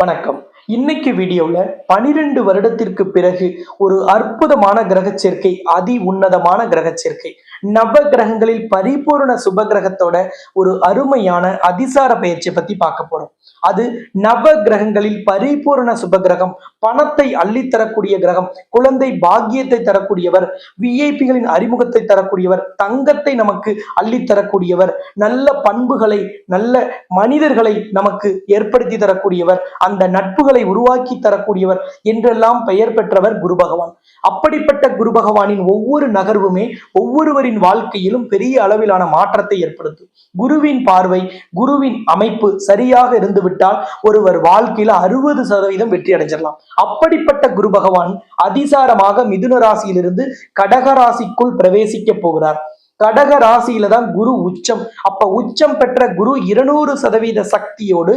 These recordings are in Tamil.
வணக்கம். இன்னைக்கு வீடியோவில் பனிரெண்டு வருடத்திற்கு பிறகு ஒரு அற்புதமான கிரக சேர்க்கை அதி உன்னதமான கிரக சேர்க்கை. நவ கிரகங்களில் பரிபூரண சுப கிரகத்தோட ஒரு அருமையான அதிசார பயிற்சியை பத்தி பார்க்க போறோம். அது நவ கிரகங்களில் பரிபூரண சுப கிரகம் பணத்தை அள்ளித்தரக்கூடிய கிரகம் குழந்தை பாக்கியத்தை தரக்கூடியவர் விஐபிகளின் அறிமுகத்தை தரக்கூடியவர் தங்கத்தை நமக்கு அள்ளித்தரக்கூடியவர் நல்ல பண்புகளை நல்ல மனிதர்களை நமக்கு ஏற்படுத்தி தரக்கூடியவர் அந்த நட்புகளை உருவாக்கி தரக்கூடியவர் என்றெல்லாம் பெயர் பெற்றவர் குரு பகவான். அப்படிப்பட்ட குரு பகவானின் ஒவ்வொரு நகர்வுமே ஒவ்வொருவரின் வாழ்க்கையிலும் பெரிய அளவிலான மாற்றத்தை ஏற்படுத்தும். குருவின் பார்வை குருவின் அமைப்பு சரியாக இருந்து விட்டால் ஒருவர் வாழ்க்கையில அறுபது சதவீதம் வெற்றி அடைஞ்சிடலாம் அப்படிப்பட்ட குரு பகவான் அதிசாரமாக மிதுன ராசியிலிருந்து கடக ராசிக்குள் பிரவேசிக்க போகிறார். கடக ராசியில தான் குரு உச்சம். அப்ப உச்சம் பெற்ற குரு இருநூறு சதவீத சக்தியோடு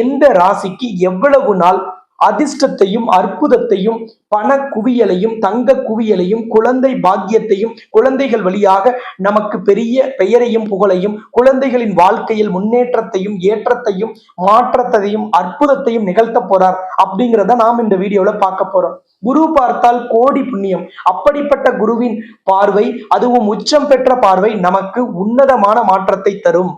எந்த ராசிக்கு எவ்வளவு நாள் அதிர்ஷ்டத்தையும் அற்புதத்தையும் பண குவியலையும் தங்க குவியலையும் குழந்தை பாக்கியத்தையும் குழந்தைகள் வழியாக நமக்கு பெரிய பெயரையும் புகழையும் குழந்தைகளின் வாழ்க்கையில் முன்னேற்றத்தையும் ஏற்றத்தையும் மாற்றத்தையும் அற்புதத்தையும் நிகழ்த்த போறார் அப்படிங்கிறத நாம் இந்த வீடியோல பார்க்க போறோம். குரு பார்த்தால் கோடி புண்ணியம். அப்படிப்பட்ட குருவின் பார்வை அதுவும் உச்சம் பெற்ற பார்வை நமக்கு உன்னதமான மாற்றத்தை தரும்.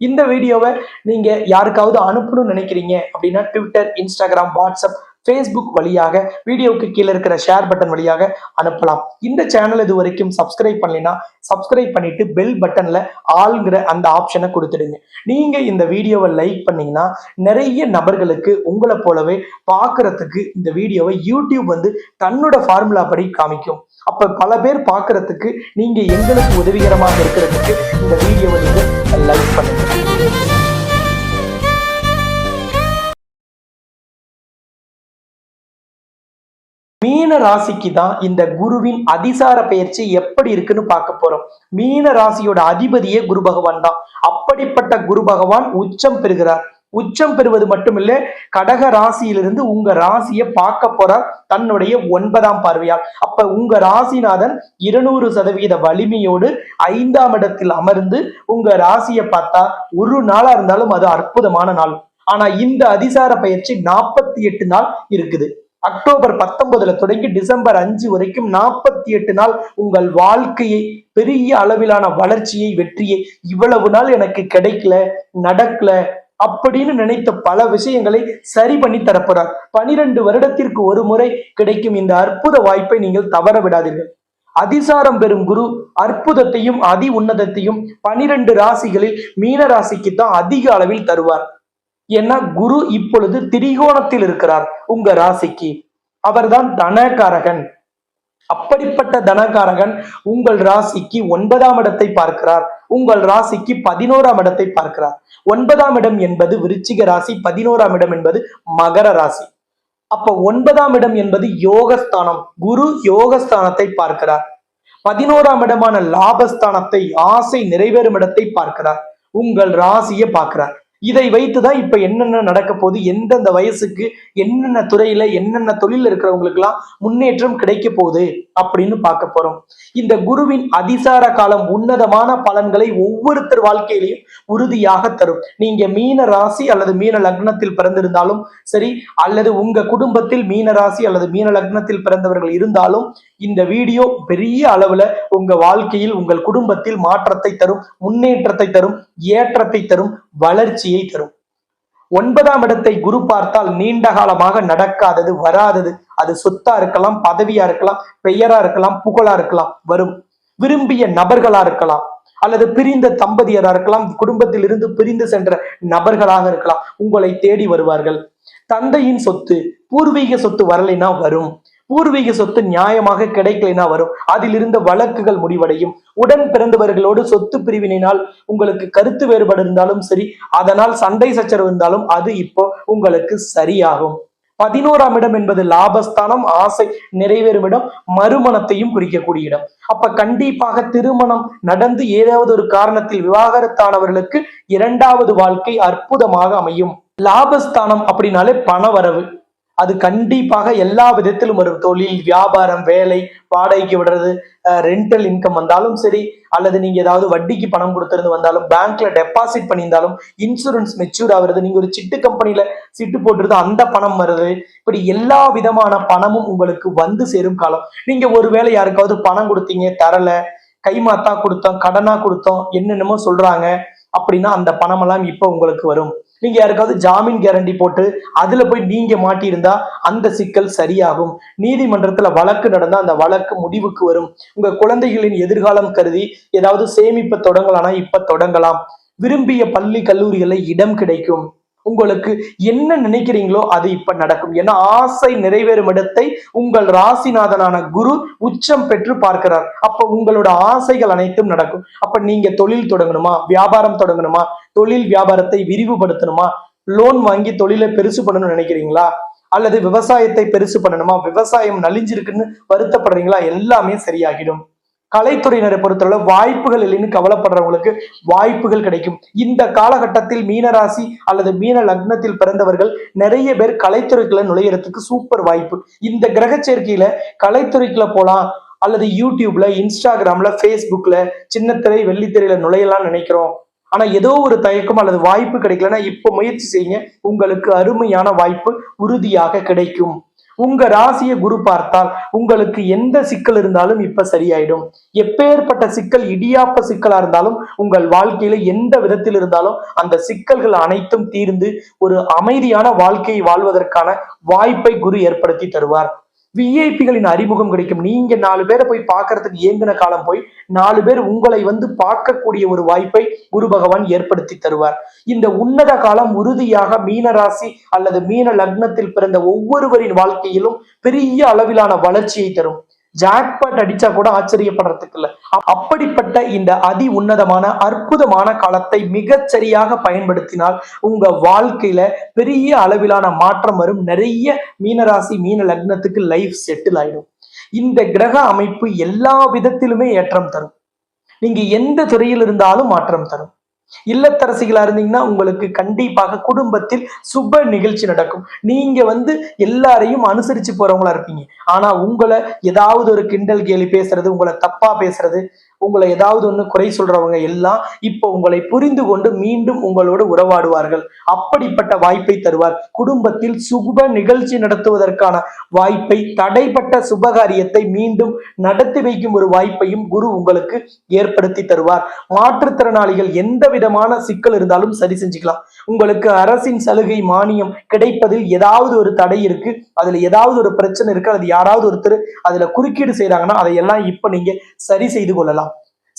இந்த வீடியோவை நீங்க யாருக்காவது அனுப்பணும்னு நினைக்கிறீங்க அப்படின்னா ட்விட்டர் இன்ஸ்டாகிராம் வாட்ஸ்அப் ஃபேஸ்புக் வழியாக வீடியோவுக்கு கீழே இருக்கிற ஷேர் பட்டன் வழியாக அனுப்பலாம். இந்த சேனல் இது வரைக்கும் சப்ஸ்கிரைப் பண்ணலைன்னா சப்ஸ்கிரைப் பண்ணிட்டு பெல் பட்டன்ல ஆளுங்கிற அந்த ஆப்ஷனை கொடுத்துடுங்க. நீங்க இந்த வீடியோவை லைக் பண்ணீங்கன்னா நிறைய நபர்களுக்கு உங்களை போலவே பார்க்கறதுக்கு இந்த வீடியோவை யூடியூப் வந்து தன்னோட ஃபார்முலா படி காமிக்கும். அப்ப பல பேர் பார்க்கறதுக்கு நீங்க எங்களுக்கு உதவிகரமாக இருக்கிறதுக்கு இந்த வீடியோவை நீங்க லைக் பண்ணுங்க. மீன ராசிக்கு தான் இந்த குருவின் அதிசார பயிற்சி எப்படி இருக்குன்னு பார்க்க போறோம். மீன ராசியோட அதிபதியே குரு பகவான் தான். அப்படிப்பட்ட குரு பகவான் உச்சம் பெறுகிறார். உச்சம் பெறுவது மட்டுமில்ல கடக ராசியிலிருந்து உங்க ராசியை பார்க்க போறார் தன்னுடைய ஒன்பதாம் பார்வையால். அப்ப உங்க ராசிநாதன் இருநூறு சதவீத வலிமையோடு ஐந்தாம் இடத்தில் அமர்ந்து உங்க ராசியை பார்த்தா ஒரு நாளா இருந்தாலும் அது அற்புதமான நாள். ஆனா இந்த அதிசார பயிற்சி நாற்பத்தி எட்டு நாள் இருக்குது. அக்டோபர் பத்தொன்பதுல தொடங்கி டிசம்பர் அஞ்சு வரைக்கும் நாற்பத்தி எட்டு நாள் உங்கள் வாழ்க்கையை பெரிய அளவிலான வளர்ச்சியை வெற்றியை இவ்வளவு நாள் எனக்கு கிடைக்கல நடக்கல அப்படின்னு நினைத்த பல விஷயங்களை சரி பண்ணி தரப்போறார். பனிரெண்டு வருடத்திற்கு ஒரு முறை கிடைக்கும் இந்த அற்புத வாய்ப்பை நீங்கள் தவற விடாதீர்கள். அதிசாரம் பெறும் குரு அற்புதத்தையும் அதி உன்னதத்தையும் பனிரெண்டு ராசிகளில் மீன ராசிக்கு தான் அதிக அளவில் தருவார். ஏன்னா குரு இப்பொழுது திரிகோணத்தில் இருக்கிறார். உங்க ராசிக்கு. அவர்தான் தனகாரகன். அப்படிப்பட்ட தனகாரகன் உங்கள் ராசிக்கு ஒன்பதாம் இடத்தை பார்க்கிறார். உங்கள் ராசிக்கு பதினோராம் இடத்தை பார்க்கிறார். ஒன்பதாம் இடம் என்பது விருச்சிக ராசி பதினோராம் இடம் என்பது மகர ராசி. அப்ப ஒன்பதாம் இடம் என்பது யோகஸ்தானம். குரு யோகஸ்தானத்தை பார்க்கிறார். பதினோராம் இடமான லாபஸ்தானத்தை ஆசை நிறைவேறும் இடத்தை பார்க்கிறார். உங்கள் ராசியை பார்க்கிறார். இதை வைத்துதான் இப்ப என்னென்ன நடக்க போகுது எந்தெந்த வயசுக்கு என்னென்ன துறையில என்னென்ன தொழில் இருக்கிறவங்களுக்கெல்லாம் முன்னேற்றம் கிடைக்க போகுது அப்படின்னு பார்க்க போறோம். இந்த குருவின் அதிசார காலம் உன்னதமான பலன்களை ஒவ்வொருத்தர் வாழ்க்கையிலையும் உறுதியாக தரும். நீங்க மீன ராசி அல்லது மீன லக்னத்தில் பிறந்திருந்தாலும் சரி அல்லது உங்க குடும்பத்தில் மீன ராசி அல்லது மீன லக்னத்தில் பிறந்தவர்கள் இருந்தாலும் இந்த வீடியோ பெரிய அளவுல உங்க வாழ்க்கையில் உங்கள் குடும்பத்தில் மாற்றத்தை தரும் முன்னேற்றத்தை தரும் ஏற்றத்தை தரும் வளர்ச்சியை தரும். ஒன்பதாம் இடத்தை குரு பார்த்தால் நீண்ட காலமாக நடக்காதது வராதது. அது சொத்தா இருக்கலாம் பதவியா இருக்கலாம் பெயரா இருக்கலாம் புகழா இருக்கலாம் வரும். விரும்பிய நபர்களா இருக்கலாம் அல்லது பிரிந்த தம்பதியரா இருக்கலாம் குடும்பத்தில் இருந்து பிரிந்து சென்ற நபர்களாக இருக்கலாம் உங்களை தேடி வருவார்கள். தந்தையின் சொத்து பூர்வீக சொத்து வரலைன்னா வரும். பூர்வீக சொத்து நியாயமாக கிடைக்கலைனா வரும். அதில் இருந்த வழக்குகள் முடிவடையும். உடன் பிறந்தவர்களோடு சொத்து பிரிவினால் உங்களுக்கு கருத்து வேறுபாடு இருந்தாலும் சரி அதனால் சண்டை சச்சரவு இருந்தாலும் அது இப்போ உங்களுக்கு சரியாகும். பதினோராம் இடம் என்பது லாபஸ்தானம் ஆசை நிறைவேறும் இடம் மறுமணத்தையும் குறிக்கக்கூடிய இடம். அப்ப கண்டிப்பாக திருமணம் நடந்து ஏதாவது ஒரு காரணத்தில் விவாகரத்தானவர்களுக்கு இரண்டாவது வாழ்க்கை அற்புதமாக அமையும். லாபஸ்தானம் அப்படின்னாலே பண வரவு. அது கண்டிப்பாக எல்லா விதத்திலும் வரும். தொழில் வியாபாரம் வேலை வாடகைக்கு விடுறது ரெண்டல் இன்கம் வந்தாலும் சரி அல்லது நீங்க ஏதாவது வட்டிக்கு பணம் கொடுத்துருந்து வந்தாலும் பேங்க்ல டெபாசிட் பண்ணியிருந்தாலும் இன்சூரன்ஸ் மெச்சூர் ஆகுறது நீங்க ஒரு சிட்டு கம்பெனில சிட்டு போட்டுருது அந்த பணம் வருது. இப்படி எல்லா விதமான பணமும் உங்களுக்கு வந்து சேரும் காலம். நீங்க ஒருவேளை யாருக்காவது பணம் கொடுத்தீங்க தரல கைமாத்தா கொடுத்தோம் கடனா கொடுத்தோம் என்னென்னமோ சொல்றாங்க அப்படின்னா அந்த பணம் எல்லாம் இப்ப உங்களுக்கு வரும். நீங்க யாருக்காவது ஜாமீன் கேரண்டி போட்டு அதுல போய் நீங்க மாட்டியிருந்தா அந்த சிக்கல் சரியாகும். நீதிமன்றத்துல வழக்கு நடந்தா அந்த வழக்கு முடிவுக்கு வரும். உங்க குழந்தைகளின் எதிர்காலம் கருதி ஏதாவது சேமிப்ப தொடங்கலாம்னா இப்ப தொடங்கலாம். விரும்பிய பள்ளி கல்லூரிகளில் இடம் கிடைக்கும். உங்களுக்கு என்ன நினைக்கிறீங்களோ அது இப்ப நடக்கும். ஏன்னா ஆசை நிறைவேறும் இடத்தை உங்கள் ராசிநாதனான குரு உச்சம் பெற்று பார்க்கிறார். அப்ப உங்களோட ஆசைகள் அனைத்தும் நடக்கும். அப்ப நீங்க தொழில் தொடங்கணுமா? வியாபாரம் தொடங்கணுமா? தொழில் வியாபாரத்தை விரிவுபடுத்தணுமா? லோன் வாங்கி தொழிலை பெருசு பண்ணணும்னு நினைக்கிறீங்களா? அல்லது விவசாயத்தை பெருசு பண்ணணுமா? விவசாயம் நலிஞ்சிருக்குன்னு வருத்தப்படுறீங்களா? எல்லாமே சரியாகிடும். கலைத்துறையினரை பொறுத்தளவு வாய்ப்புகள் இல்லைன்னு கவலைப்படுறவங்களுக்கு வாய்ப்புகள் கிடைக்கும். இந்த காலகட்டத்தில் மீனராசி அல்லது மீன லக்னத்தில் பிறந்தவர்கள் நிறைய பேர் கலைத்துறைக்குள்ள நுழையிறதுக்கு சூப்பர் வாய்ப்பு. இந்த கிரக சேர்க்கையில கலைத்துறைக்குள்ள போலாம் அல்லது யூடியூப்ல இன்ஸ்டாகிராம்ல ஃபேஸ்புக்ல சின்னத்திரை வெள்ளித்திரையில நுழையலாம் நினைக்கிறோம். ஆனா ஏதோ ஒரு தயக்கம் அல்லது வாய்ப்பு கிடைக்கலன்னா இப்போ முயற்சி செய்யுங்க. உங்களுக்கு அருமையான வாய்ப்பு உறுதியாக கிடைக்கும். உங்க ராசியை குரு பார்த்தால் உங்களுக்கு எந்த சிக்கல் இருந்தாலும் இப்ப சரியாயிடும். எப்பேற்பட்ட சிக்கல் இடியாப்ப சிக்கலா இருந்தாலும் உங்கள் வாழ்க்கையில எந்த விதத்தில் இருந்தாலும் அந்த சிக்கல்கள் அனைத்தும் தீர்ந்து ஒரு அமைதியான வாழ்க்கையை வாழ்வதற்கான வாய்ப்பை குரு ஏற்படுத்தி தருவார். விஐபிகளின் அறிமுகம் கிடைக்கும். நீங்க நாலு பேரை போய் பார்க்கறதுக்கு ஏங்கின காலம் போய் நாலு பேர் உங்களை வந்து பார்க்கக்கூடிய ஒரு வாய்ப்பை குரு பகவான் ஏற்படுத்தி தருவார். இந்த உன்னத காலம் உறுதியாக மீன ராசி அல்லது மீன லக்னத்தில் பிறந்த ஒவ்வொருவரின் வாழ்க்கையிலும் பெரிய அளவிலான வளர்ச்சியை தரும். ஜாக்பாட் அடிச்சா கூட ஆச்சரியப்படுறதுக்கு இல்ல. அப்படிப்பட்ட இந்த அதி உன்னதமான அற்புதமான காலத்தை மிகச் சரியாக பயன்படுத்தினால் உங்க வாழ்க்கையில பெரிய அளவிலான மாற்றம் வரும். நிறைய மீனராசி மீன லக்னத்துக்கு லைஃப் செட்டில் ஆயிடும். இந்த கிரக அமைப்பு எல்லா விதத்திலுமே ஏற்றம் தரும். நீங்க எந்த துறையில் இருந்தாலும் மாற்றம் தரும். இல்லத்தரசிகளா இருந்தீங்கன்னா உங்களுக்கு கண்டிப்பாக குடும்பத்தில் சுப நிகழ்ச்சி நடக்கும். நீங்க வந்து எல்லாரையும் அனுசரிச்சு போறவங்களா இருப்பீங்க. ஆனா உங்களை ஏதாவது ஒரு கிண்டல் கேலி பேசுறது உங்களை தப்பா பேசுறது உங்களை ஏதாவது ஒன்று குறை சொல்றவங்க எல்லாம் இப்போ உங்களை புரிந்து கொண்டு மீண்டும் உங்களோடு உறவாடுவார்கள். அப்படிப்பட்ட வாய்ப்பை தருவார். குடும்பத்தில் சுப நிகழ்ச்சி நடத்துவதற்கான வாய்ப்பை தடைப்பட்ட சுபகாரியத்தை மீண்டும் நடத்தி வைக்கும் ஒரு வாய்ப்பையும் குரு உங்களுக்கு ஏற்படுத்தி தருவார். மாற்றுத்திறனாளிகள் எந்த விதமான சிக்கல் இருந்தாலும் சரி செஞ்சுக்கலாம். உங்களுக்கு அரசின் சலுகை மானியம் கிடைப்பதில் ஏதாவது ஒரு தடை இருக்கு அதுல ஏதாவது ஒரு பிரச்சனை இருக்கு அது யாராவது ஒருத்தர் அதுல குறுக்கீடு செய்யறாங்கன்னா அதையெல்லாம் இப்ப நீங்க சரி செய்து கொள்ளலாம்.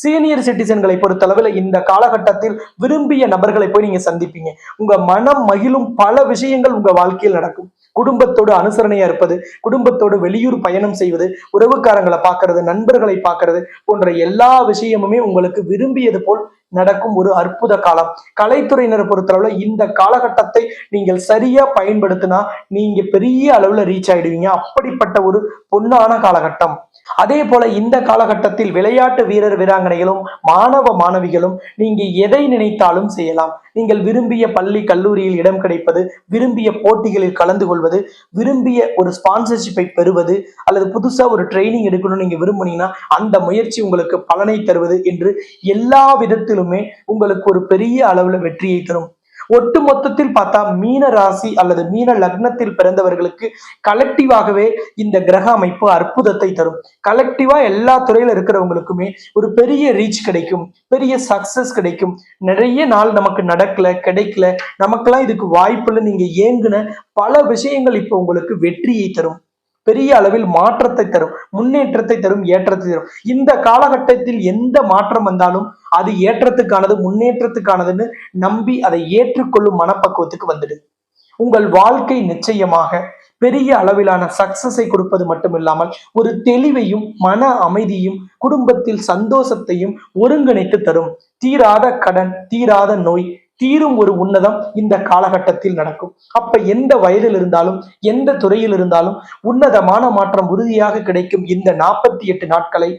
சீனியர் சிட்டிசன்களை பொறுத்தளவில் இந்த காலகட்டத்தில் விரும்பிய நபர்களை போய் நீங்க சந்திப்பீங்க. உங்க மனம் மகிழும் பல விஷயங்கள் உங்க வாழ்க்கையில் நடக்கும். குடும்பத்தோடு அனுசரணையா இருப்பது குடும்பத்தோடு வெளியூர் பயணம் செய்வது உறவுக்காரங்களை பார்க்கறது நண்பர்களை பார்க்கறது போன்ற எல்லா விஷயமுமே உங்களுக்கு விரும்பியது போல் நடக்கும் ஒரு அற்புத காலம். கலைத்துறையினரை பொறுத்தளவுல இந்த காலகட்டத்தை நீங்கள் சரியா பயன்படுத்தினா நீங்க பெரிய அளவுல ரீச் ஆயிடுவீங்க. அப்படிப்பட்ட ஒரு பொன்னான காலகட்டம். அதே போல இந்த காலகட்டத்தில் விளையாட்டு வீரர் வீராங்கனைகளும் மாணவ மாணவிகளும் நீங்க எதை நினைத்தாலும் செய்யலாம். நீங்கள் விரும்பிய பள்ளி கல்லூரியில் இடம் கிடைப்பது விரும்பிய போட்டிகளில் கலந்து கொள்வது விரும்பிய ஒரு ஸ்பான்சர்ஷிப்பை பெறுவது அல்லது புதுசா ஒரு ட்ரைனிங் எடுக்கணும்னு நீங்க விரும்புனீங்கன்னா அந்த முயற்சி உங்களுக்கு பலனை தருவது என்று எல்லா விதத்திலுமே உங்களுக்கு ஒரு பெரிய அளவுல வெற்றியை தரும். ஒட்டு மொத்தத்தில் பார்த்தா மீன ராசி அல்லது மீன லக்னத்தில் பிறந்தவர்களுக்கு கலெக்டிவாகவே இந்த கிரக அமைப்பு அற்புதத்தை தரும். கலெக்டிவா எல்லா துறையில இருக்கிறவங்களுக்குமே ஒரு பெரிய ரீச் கிடைக்கும். பெரிய சக்சஸ் கிடைக்கும். நிறைய நாள் நமக்கு நடக்கல கிடைக்கல. நமக்கெல்லாம் இதுக்கு வாய்ப்புல நீங்க ஏங்குன பல விஷயங்கள் இப்போ உங்களுக்கு வெற்றியை தரும். பெரிய அளவில் மாற்றத்தை தரும் முன்னேற்றத்தை தரும் ஏற்றத்தை தரும். இந்த காலகட்டத்தில் எந்த மாற்றம் வந்தாலும் அது ஏற்றத்துக்கானது முன்னேற்றத்துக்கானதுன்னு நம்பி அதை ஏற்றுக்கொள்ளும் மனப்பக்குவத்துக்கு வந்துடு உங்கள் வாழ்க்கை நிச்சயமாக பெரிய அளவிலான சக்சஸை கொடுப்பது மட்டுமில்லாமல் ஒரு தெளிவையும் மன அமைதியும் குடும்பத்தில் சந்தோஷத்தையும் ஒருங்கிணைத்து தரும். தீராத கடன் தீராத நோய் தீரும் ஒரு உன்னதம் இந்த காலகட்டத்தில் நடக்கும். அப்ப எந்த வயதில் இருந்தாலும் எந்த துறையில் இருந்தாலும் உன்னதமான மாற்றம் உறுதியாக கிடைக்கும் இந்த நாற்பத்தி எட்டு நாட்களை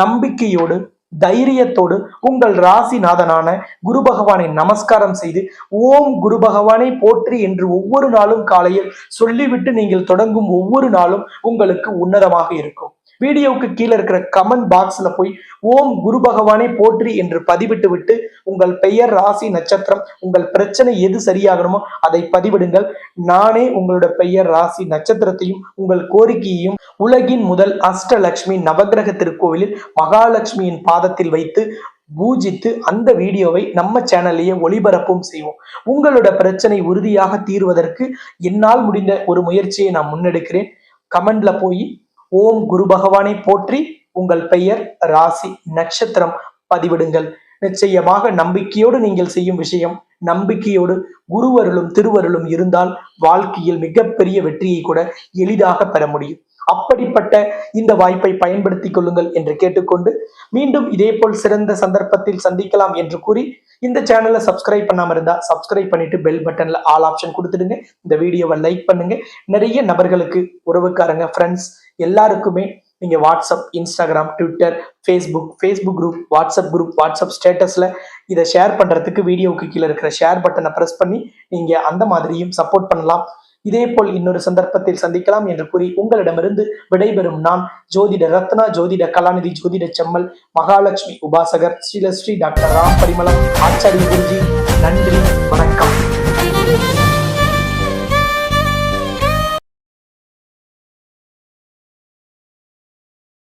நம்பிக்கையோடு தைரியத்தோடு உங்கள் ராசிநாதனான குரு பகவானை நமஸ்காரம் செய்து ஓம் குரு பகவானை போற்றி என்று ஒவ்வொரு நாளும் காலையில் சொல்லிவிட்டு நீங்கள் தொடங்கும் ஒவ்வொரு நாளும் உங்களுக்கு உன்னதமாக இருக்கும். வீடியோவுக்கு கீழே இருக்கிற கமெண்ட் பாக்ஸ்ல போய் ஓம் குரு பகவானே போற்றி என்று பதிவிட்டு விட்டு உங்கள் பெயர் ராசி நட்சத்திரம் உங்கள் பிரச்சனை எது சரியாகணுமோ அதை பதிவிடுங்கள். நானே உங்களோட பெயர் ராசி நட்சத்திரத்தையும் உங்கள் கோரிக்கையையும் உலகின் முதல் அஷ்டலட்சுமி நவகிரக திருக்கோவிலில் மகாலட்சுமியின் பாதத்தில் வைத்து பூஜித்து அந்த வீடியோவை நம்ம சேனல்லையே ஒளிபரப்பும் செய்வோம். உங்களோட பிரச்சனை உறுதியாக தீர்வதற்கு என்னால் முடிந்த ஒரு முயற்சியை நான் முன்னெடுக்கிறேன். கமெண்ட்ல போய் ஓம் குரு பகவானை போற்றி உங்கள் பெயர் ராசி நட்சத்திரம். பதிவிடுங்கள். நிச்சயமாக நம்பிக்கையோடு நீங்கள் செய்யும் விஷயம் நம்பிக்கையோடு குருவருளும் திருவருளும் இருந்தால் வாழ்க்கையில் மிகப்பெரிய வெற்றியை கூட எளிதாக பெற முடியும். அப்படிப்பட்ட இந்த வாய்ப்பை பயன்படுத்திக் கொள்ளுங்கள் என்று கேட்டுக்கொண்டு மீண்டும் இதே போல் சிறந்த சந்தர்ப்பத்தில் சந்திக்கலாம் என்று கூறி இந்த சேனலை சப்ஸ்கிரைப் பண்ணாம இருந்தா சப்ஸ்கிரைப் பண்ணிட்டு பெல் பட்டன்ல ஆல் ஆப்ஷன் கொடுத்துடுங்க. இந்த வீடியோவை லைக் பண்ணுங்க. நிறைய நபர்களுக்கு உறவுக்காரங்க ஃப்ரெண்ட்ஸ் எல்லாருக்குமே நீங்கள் WhatsApp Instagram Twitter Facebook Facebook group WhatsApp group WhatsApp ஸ்டேட்டஸில் இதை ஷேர் பண்ணுறதுக்கு வீடியோவுக்கு கீழே இருக்கிற ஷேர் பட்டனை ப்ரெஸ் பண்ணி நீங்கள் அந்த மாதிரியும் சப்போர்ட் பண்ணலாம். இதே போல் இன்னொரு சந்தர்ப்பத்தில் சந்திக்கலாம் என்று கூறி உங்களிடமிருந்து விடைபெறும் நான் ஜோதிட ரத்னா ஜோதிட கலாநிதி ஜோதிட செம்மல் மகாலட்சுமி உபாசகர் ஸ்ரீலஸ்ரீ டாக்டர் ராம் பரிமளம் ஆச்சாரிய குருஜி நன்றி வணக்கம்.